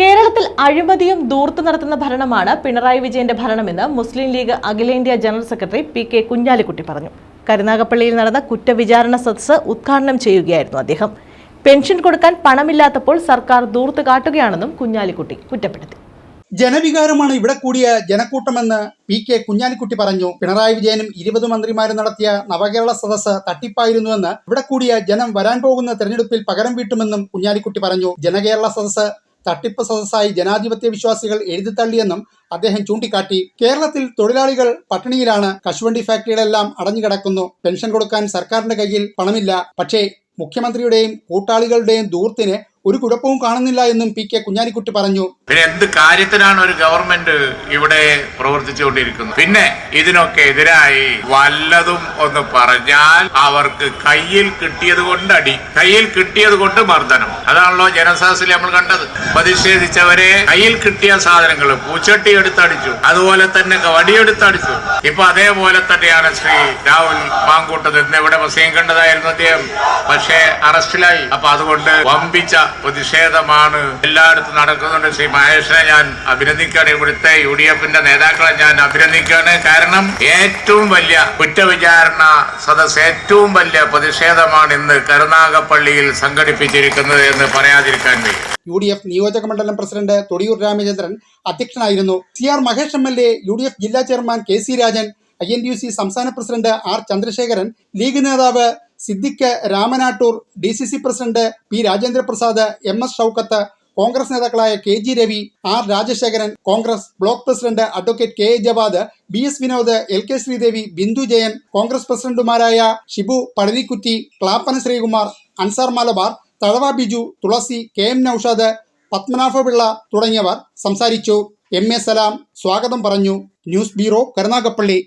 കേരളത്തിൽ അഴിമതിയും ദൂർത്ത് നടത്തുന്ന ഭരണമാണ് പിണറായി വിജയന്റെ ഭരണമെന്ന് മുസ്ലിം ലീഗ് അഖിലേന്ത്യാ general secretary P K Kunhalikutty പറഞ്ഞു. കരുനാഗപ്പള്ളിയിൽ നടന്ന കുറ്റവിചാരണ സദസ്സ് ഉദ്ഘാടനം ചെയ്യുകയായിരുന്നു അദ്ദേഹം. പെൻഷൻ കൊടുക്കാൻ പണമില്ലാത്തപ്പോൾ സർക്കാർ ദൂർത്ത് കാട്ടുകയാണെന്നും കുഞ്ഞാലിക്കുട്ടി കുറ്റപ്പെടുത്തി. ജനവികാരമാണ് ഇവിടെ കൂടിയ ജനക്കൂട്ടമെന്ന് പി കെ കുഞ്ഞാലിക്കുട്ടി പറഞ്ഞു. പിണറായി വിജയനും ഇരുപത് മന്ത്രിമാരും നടത്തിയ നവകേരള സദസ് തട്ടിപ്പായിരുന്നുവെന്ന് ഇവിടെ കൂടിയ ജനം വരാൻ പോകുന്ന തെരഞ്ഞെടുപ്പിൽ പകരം വീട്ടുമെന്നും കുഞ്ഞാലിക്കുട്ടി പറഞ്ഞു. ജനകേരള സദസ്സ് തട്ടിപ്പ് സദസ്സായി ജനാധിപത്യ വിശ്വാസികൾ എഴുതിത്തള്ളിയെന്നും അദ്ദേഹം ചൂണ്ടിക്കാട്ടി. കേരളത്തിൽ തൊഴിലാളികൾ പട്ടിണിയിലാണ്. കശുവണ്ടി ഫാക്ടറികളെല്ലാം അടഞ്ഞുകിടക്കുന്നു പെൻഷൻ കൊടുക്കാൻ സർക്കാരിന്റെ കയ്യിൽ പണമില്ല. പക്ഷേ മുഖ്യമന്ത്രിയുടെയും കൂട്ടാളികളുടെയും ദൂർത്തിന് ഒരു കുഴപ്പവും കാണുന്നില്ല എന്നും പി കെ കുഞ്ഞാലിക്കുട്ടി പറഞ്ഞു. പിന്നെ എന്ത് കാര്യത്തിനാണ് ഒരു ഗവൺമെന്റ് ഇവിടെ പ്രവർത്തിച്ചുകൊണ്ടിരിക്കുന്നത്? പിന്നെ ഇതിനൊക്കെ എതിരായി വല്ലതും ഒന്ന് പറഞ്ഞാൽ അവർക്ക് കയ്യിൽ കിട്ടിയത് കൊണ്ട് അടി കയ്യിൽ കിട്ടിയത് കൊണ്ട് മർദ്ദനം. അതാണല്ലോ ജനസാസിൽ നമ്മൾ കണ്ടത്. പ്രതിഷേധിച്ചവരെ കയ്യിൽ കിട്ടിയ സാധനങ്ങൾ പൂച്ചട്ടി എടുത്തടിച്ചു അതുപോലെ തന്നെ വടിയെടുത്തടിച്ചു ഇപ്പൊ അതേപോലെ തന്നെയാണ് ശ്രീ രാഹുൽ മാങ്കൂട്ടത് ഇന്ന് ഇവിടെ വസീം കണ്ടതായിരുന്നു അദ്ദേഹം. പക്ഷേ അറസ്റ്റിലായി. അപ്പൊ അതുകൊണ്ട് വമ്പിച്ച പ്രതിഷേധമാണ് എല്ലായിടത്തും നടക്കുന്നുണ്ട്. ശ്രീ മഹേഷിനെ ഞാൻ അഭിനന്ദിക്കുകയാണ്. ഇവിടുത്തെ യു ഡി എഫിന്റെ നേതാക്കളെ ഞാൻ അഭിനന്ദിക്കുകയാണ്. കാരണം ഏറ്റവും വലിയ കുറ്റവിചാരണ സദസ് ഏറ്റവും വലിയ പ്രതിഷേധമാണ് ഇന്ന് കരുനാഗപ്പള്ളിയിൽ സംഘടിപ്പിച്ചിരിക്കുന്നത് എന്ന് പറയാതിരിക്കാൻ വയ്യ. യു ഡി എഫ് നിയോജക മണ്ഡലം പ്രസിഡന്റ് തൊടിയൂർ രാമചന്ദ്രൻ അധ്യക്ഷനായിരുന്നു. C R Mahesh M L A U D F ജില്ലാ chairman K C Rajan I N D U C സംസ്ഥാന പ്രസിഡന്റ് ആർ ചന്ദ്രശേഖരൻ ലീഗ് നേതാവ് Siddique Ramanattoor D C C president P Rajendra Prasad M S Shoukath Congress നേതാക്കളായ K G Ravi R Rajasekharan Congress block president advocate K A Javad B S Vinod L K Sreedevi Bindu Jayan Congress പ്രസിഡന്റുമാരായ Shibu Pazhanikutty Clappana Sreekumar Ansar Malabar Thazhava Biju Thulasi K M Noushad Padmanabhapillai തുടങ്ങിയവർ സംസാരിച്ചു. M A Salam സ്വാഗതം പറഞ്ഞു. News bureau Karunagappally.